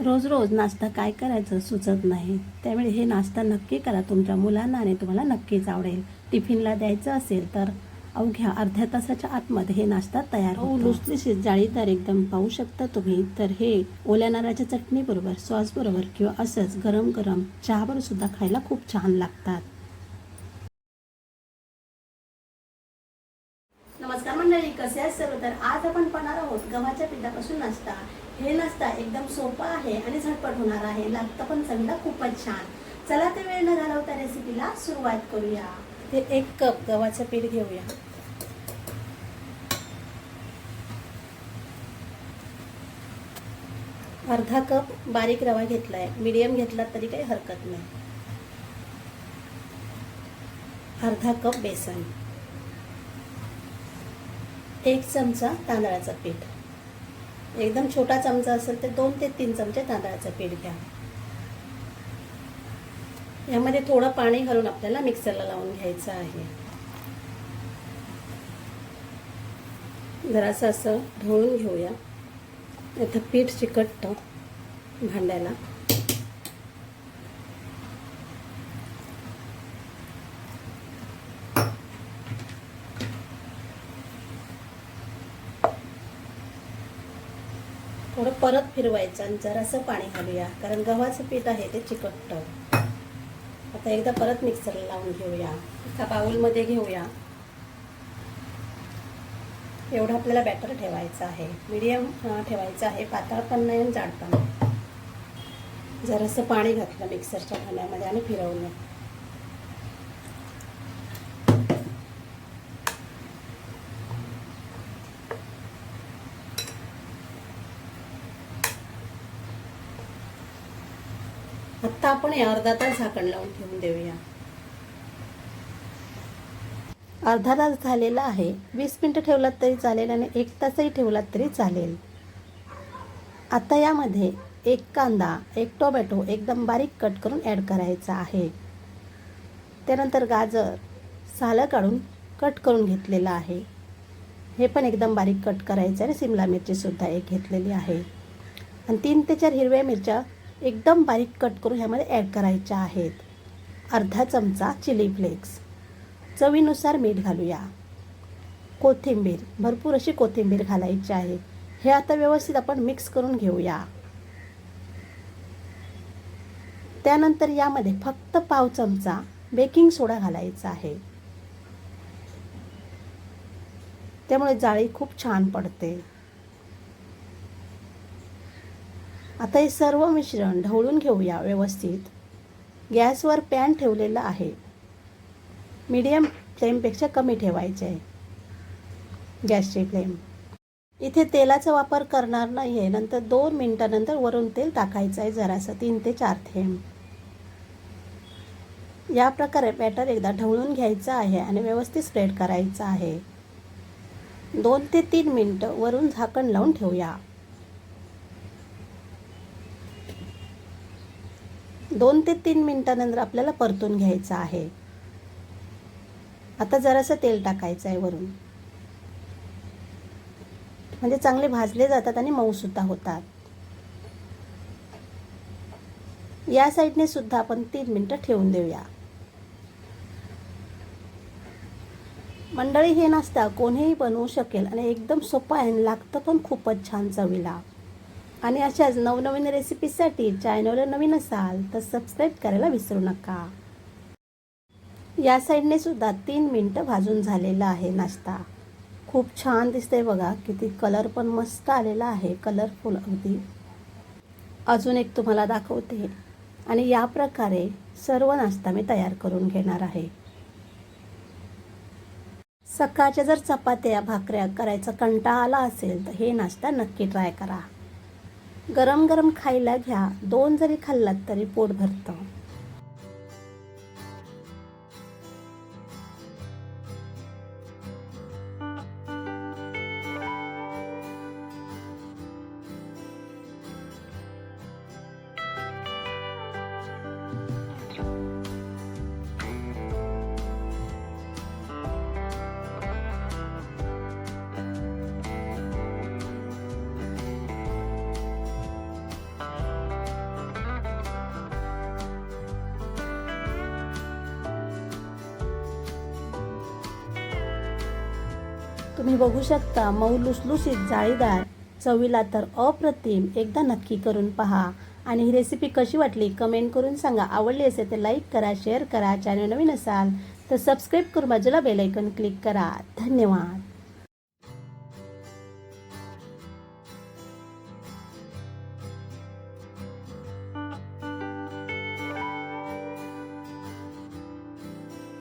रोज रोज नाश्ता काय करायचं सुचत नाही. त्यामुळे हे नाश्ता नक्की करा. तुमच्या मुलांना आणि तुम्हाला नक्कीच आवडेल. टिफिनला द्यायचं असेल तर अवघ्या अर्ध्या तासाच्या आतमध्ये हे नाश्ता तयार लुसलुशीत जाळीदार एकदम पाहू शकता तुम्ही. तर हे ओल्या नारळाच्या चटणी बरोबर सॉस बरोबर किंवा असंच गरम गरम चहावर सुद्धा खायला खूप छान लागतात. सर्व तर आज आपण पाहणार आहोत गव्हाच्या पिठापासून नाश्ता. हे नाश्ता एकदम सोपा आहे आणि झटपट होणार आहे. लागतं पण चवीला खूपच छान. चला ते वेळ न घालवता रेसिपीला सुरुवात करूया. ते एक कप गव्हाचं पीठ घेऊया. अर्धा कप बारीक रवा घेतलाय. मीडियम घेतला तरी काही हरकत नाही. अर्धा कप बेसन. एक चमचा तांदळाचं पीठ. एकदम छोटा चमचा असेल तर दोन ते तीन चमचे तांदळाचं पीठ घ्या. यामध्ये थोडं पाणी घालून आपल्याला मिक्सरला लावून घ्यायचं आहे. जरासं असं ढवळून घेऊया. इथं पीठ चिकटतं भांड्याला. थोडं परत फिरवायचं आणि जरासं पाणी घालूया. कारण गव्हाचं पीठ आहे ते चिकटतं. आता एकदा परत मिक्सरला लावून घेऊया. एका बाऊलमध्ये घेऊया. एवढं आपल्याला बॅटर ठेवायचं आहे. मीडियम ठेवायचं आहे. पातळ पण नाही आणि जाड पण नाही. जरासं पाणी घातलं मिक्सरच्या भांड्यामध्ये आणि फिरवलं. आता आपण हे अर्धा तास झाकण लावून ठेवून देऊया. अर्धा तास झालेला आहे. वीस मिनटं ठेवलात तरी चालेल आणि एक तासही ठेवलात तरी चालेल. आता यामध्ये एक कांदा एक टोमॅटो एकदम बारीक कट करून ॲड करायचा आहे. त्यानंतर गाजर सालं काढून कट करून घेतलेलं आहे. हे पण एकदम बारीक कट करायचं आणि सिमला मिरचीसुद्धा एक घेतलेली आहे. आणि तीन ते चार हिरव्या मिरच्या एकदम बारीक कट करून ह्यामध्ये ॲड करायच्या आहेत. अर्धा चमचा चिली फ्लेक्स चवीनुसार मीठ घालूया. कोथिंबीर भरपूर अशी कोथिंबीर घालायची आहे. हे आता व्यवस्थित आपण मिक्स करून घेऊया. त्यानंतर यामध्ये फक्त पाव चमचा बेकिंग सोडा घालायचा आहे. त्यामुळे जाळी खूप छान पडते. आता हे सर्व मिश्रण ढवळून घेऊया व्यवस्थित. गॅसवर पॅन ठेवलेला आहे. मीडियम फ्लेमपेक्षा कमी ठेवायचे. आहे गॅसची फ्लेम. इथे तेलाचा वापर करणार नाही आहे नंतर दोन मिनटानंतर वरून तेल टाकायचं आहे जरासं. तीन ते चार थेंब. या प्रकारे बॅटर एकदा ढवळून घ्यायचं आहे आणि व्यवस्थित स्प्रेड करायचं आहे. दोन ते तीन मिनटं वरून झाकण लावून ठेवूया. दोन ते तीन मिनटानंतर आपल्याला परतून घ्यायचं आहे. आता जरासं तेल टाकायचं आहे वरून. म्हणजे चांगले भाजले जातात आणि मऊसुद्धा होतात. या साईडने सुद्धा आपण तीन मिनटं ठेवून देऊया. मंडळी हे नाश्ता कोणीही बनवू शकेल आणि एकदम सोपं आहे आणि लागतं पण खूपच छान चवीला. आणि अशाच नवनवीन रेसिपीसाठी चॅनलवर नवीन असाल तर सबस्क्राईब करायला विसरू नका. या साईडने सुद्धा तीन मिनटं भाजून झालेला आहे नाश्ता. खूप छान दिसतंय बघा किती कलर पण मस्त आलेला आहे कलरफुल अगदी. अजून एक तुम्हाला दाखवते. आणि या प्रकारे सर्व नाश्ता मी तयार करून घेणार आहे. सकाळच्या जर चपात्या भाकऱ्या करायचा कंटाळा आला असेल तर हे नाश्ता नक्की ट्राय करा. गरम गरम खायला घ्या. दोन जरी खाल्लात तरी पोट भरतं. तुम्ही बघू शकता मऊ लुसलुशीत जाळीदार चवीला तर अप्रतिम. एकदा नक्की करून पहा. आणि ही रेसिपी कशी वाटली कमेंट करून सांगा. आवडली असेल तर लाईक करा शेअर करा. चॅनल नवीन असाल तर सबस्क्राईब करून बाजूला बेल क्लिक करा. धन्यवाद.